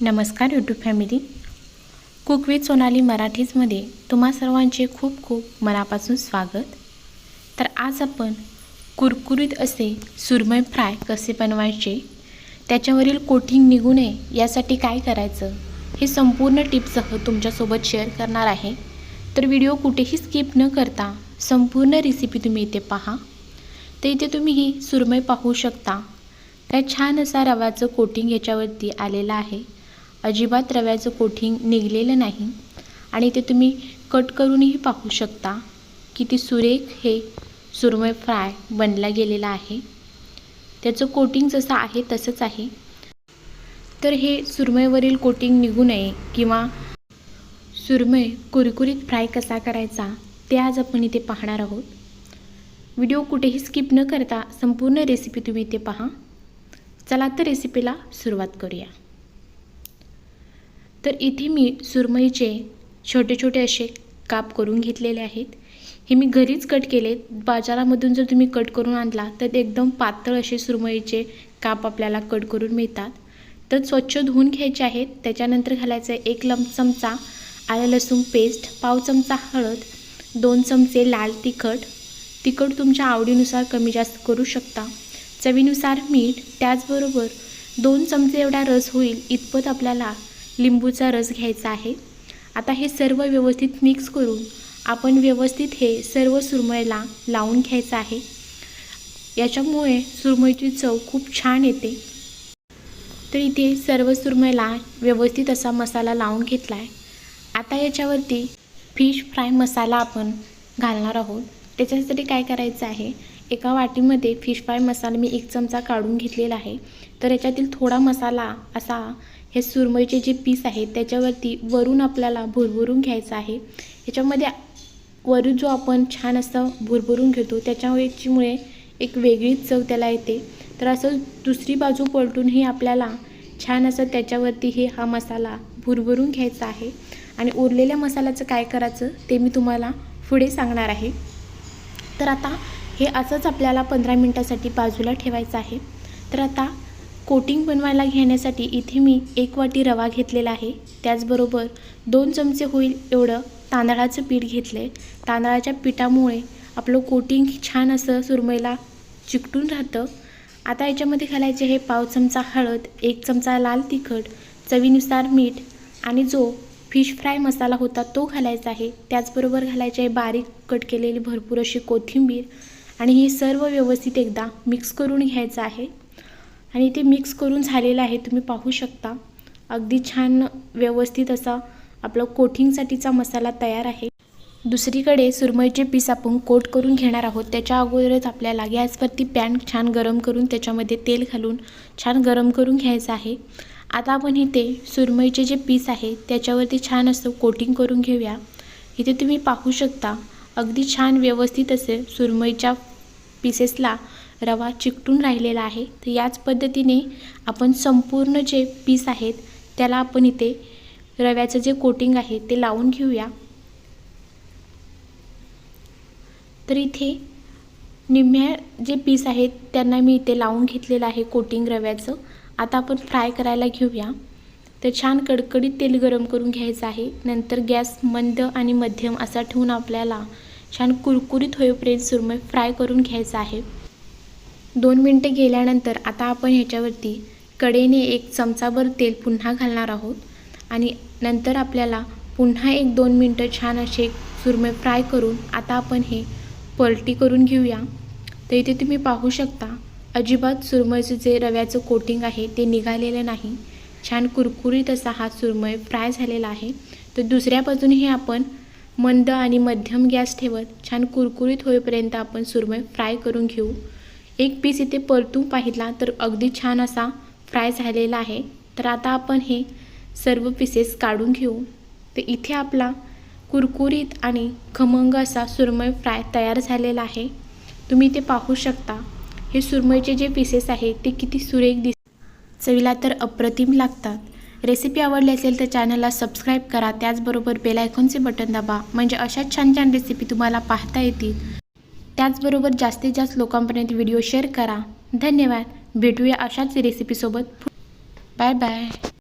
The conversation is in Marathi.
नमस्कार YouTube family cook with Sonali मराठीजमध्ये तुम्हा सर्वांचे खूप खूप मनापासून स्वागत. तर आज आपण कुरकुरीत असे सुरमय फ्राय कसे बनवायचे त्याच्यावरील कोटिंग निघू नये यासाठी काय करायचं हे संपूर्ण टिप्ससह तुमच्यासोबत शेअर करणार आहे. तर व्हिडिओ कुठेही स्किप न करता संपूर्ण रेसिपी तुम्ही इथे पहा. तर इथे तुम्ही ही सुरमई पाहू शकता. काय छान असा रव्याचं कोटिंग याच्यावरती आलेलं आहे. अजिबात रव्याचं कोटिंग निघलेलं नाही. आणि ते तुम्ही कट करूनही पाहू शकता किती सुरेख हे सुरमय फ्राय बनला गेलेला आहे. त्याचं कोटिंग जसं आहे तसंच आहे. तर हे सुरमईवरील कोटिंग निघू नये किंवा सुरमय कुरकुरीत फ्राय कसा करायचा ते आज आपण इथे पाहणार आहोत. व्हिडिओ कुठेही स्किप न करता संपूर्ण रेसिपी तुम्ही इथे पहा. चला तर रेसिपीला सुरुवात करूया. तर इथे मी सुरमईचे छोटे छोटे असे काप करून घेतलेले आहेत. हे मी घरीच कट केले. बाजारामधून जर तुम्ही कट करून आणला तर ते एकदम पातळ असे सुरमईचे काप आपल्याला कट करून मिळतात. तर स्वच्छ धुवून घ्यायचे आहेत. त्याच्यानंतर घालायचं आहे एक लम चमचा आलं लसूण पेस्ट पाव चमचा हळद दोन चमचे लाल तिखट. तिखट तुमच्या आवडीनुसार कमी जास्त करू शकता. चवीनुसार मीठ त्याचबरोबर दोन चमचे एवढा रस होईल इतपत आपल्याला लिंबूचा रस घ्यायचा आहे. आता हे सर्व व्यवस्थित मिक्स करून आपण व्यवस्थित हे सर्व सुरमईला लावून घ्यायचं आहे. याच्यामुळे सुरमईची चव खूप छान येते. तर इथे सर्व सुरमईला व्यवस्थित असा मसाला लावून घेतला आहे आता याच्यावरती फिश फ्राय मसाला आपण घालणार आहोत. त्याच्यासाठी काय करायचं आहे? एका वाटीमध्ये फिश फ्राय मसाला मी एक चमचा काढून घेतलेला आहे. तर याच्यातील थोडा मसाला असा हे सुरमईचे जे पीस आहेत त्याच्यावरती वरून आपल्याला भुरभुरून घ्यायचं आहे. याच्यामध्ये वरून जो आपण छान असं भुरभुरून घेतो त्याच्यामुळे एक वेगळीच चव त्याला येते. तर असं दुसरी बाजू पलटूनही आपल्याला छान असं त्याच्यावरती हे हा मसाला भुरभुरून घ्यायचा आहे. आणि उरलेल्या मसाल्याचं काय करायचं ते मी तुम्हाला पुढे सांगणार आहे. तर आता हे असंच आपल्याला पंधरा मिनटासाठी बाजूला ठेवायचं आहे. तर आता कोटिंग बनवायला घेण्यासाठी इथे मी एक वाटी रवा घेतलेला आहे. त्याचबरोबर दोन चमचे होईल एवढं तांदळाचं पीठ घेतलं आहे तांदळाच्या पिठामुळे आपलं कोटिंग छान असं सुरमईला चिकटून राहतं. आता याच्यामध्ये घालायचे हे पाव चमचा हळद एक चमचा लाल तिखट चवीनुसार मीठ आणि जो फिश फ्राय मसाला होता तो घालायचा आहे. त्याचबरोबर घालायचे आहे बारीक कट केलेली भरपूर अशी कोथिंबीर आणि हे सर्व व्यवस्थित एकदा मिक्स करून घ्यायचं आहे. आणि ते मिक्स करून झालेलं आहे तुम्ही पाहू शकता. अगदी छान व्यवस्थित असा आपलं कोटिंगसाठीचा मसाला तयार आहे. दुसरीकडे सुरमईचे पीस आपण कोट करून घेणार आहोत. त्याच्या अगोदरच आपल्याला गॅसवरती पॅन छान गरम करून त्याच्यामध्ये तेल घालून छान गरम करून घ्यायचं आहे. आता आपण इथे सुरमईचे जे पीस आहे त्याच्यावरती छान असं कोटिंग करून घेऊया. इथे तुम्ही पाहू शकता अगदी छान व्यवस्थित असे सुरमईच्या पीसेसला रवा चिकटून राहिलेला आहे तर याच पद्धतीने आपण संपूर्ण जे पीस आहेत त्याला आपण इथे रव्याचं जे कोटिंग आहे ते लावून घेऊया. तर इथे निम्म्या जे पीस आहेत त्यांना मी इथे लावून घेतलेलं आहे कोटिंग रव्याचं. आता आपण फ्राय करायला घेऊया. तर छान कडकडीत तेल गरम करून घ्यायचं आहे. नंतर गॅस मंद आणि मध्यम असा ठेवून आपल्याला छान कुरकुरीत होईपर्यंत सुरमई फ्राय करून घ्यायचं आहे. दोन मिनटं गेल्यानंतर आता आपण ह्याच्यावरती कडेने एक चमचाभर तेल पुन्हा घालणार आहोत. आणि नंतर आपल्याला पुन्हा एक दोन मिनटं छान असे सुरमे फ्राय करून आता आपण हे पलटी करून घेऊया. तर इथे तुम्ही पाहू शकता अजिबात सुरमईचं जे रव्याचं कोटिंग आहे ते निघालेलं नाही. छान कुरकुरीत असा हा सुरमय फ्राय झालेला आहे. तर दुसऱ्या बाजूनेही आपण मंद आणि मध्यम गॅस ठेवत छान कुरकुरीत होईपर्यंत आपण सुरमय फ्राय करून घेऊ. एक पीस इथे परतून पाहिला तर अगदी छान असा फ्राय झालेला आहे. तर आता आपण हे सर्व पीसेस काढून घेऊ. तर इथे आपला कुरकुरीत आणि खमंग असा सुरमई फ्राय तयार झालेला आहे. तुम्ही ते पाहू शकता हे सुरमईचे जे पीसेस आहेत ते किती सुरेख दिस चवीला तर अप्रतिम लागतात. रेसिपी आवडली असेल तर चॅनलला सबस्क्राईब करा. त्याचबरोबर बेलायकॉनचे बटन दाबा. म्हणजे अशाच छान छान रेसिपी तुम्हाला पाहता येतील. त्याचबरोबर जास्तीत जास्त लोकांपर्यंत व्हिडिओ शेअर करा. धन्यवाद. भेटूया अशाच रेसिपीसोबत बाय बाय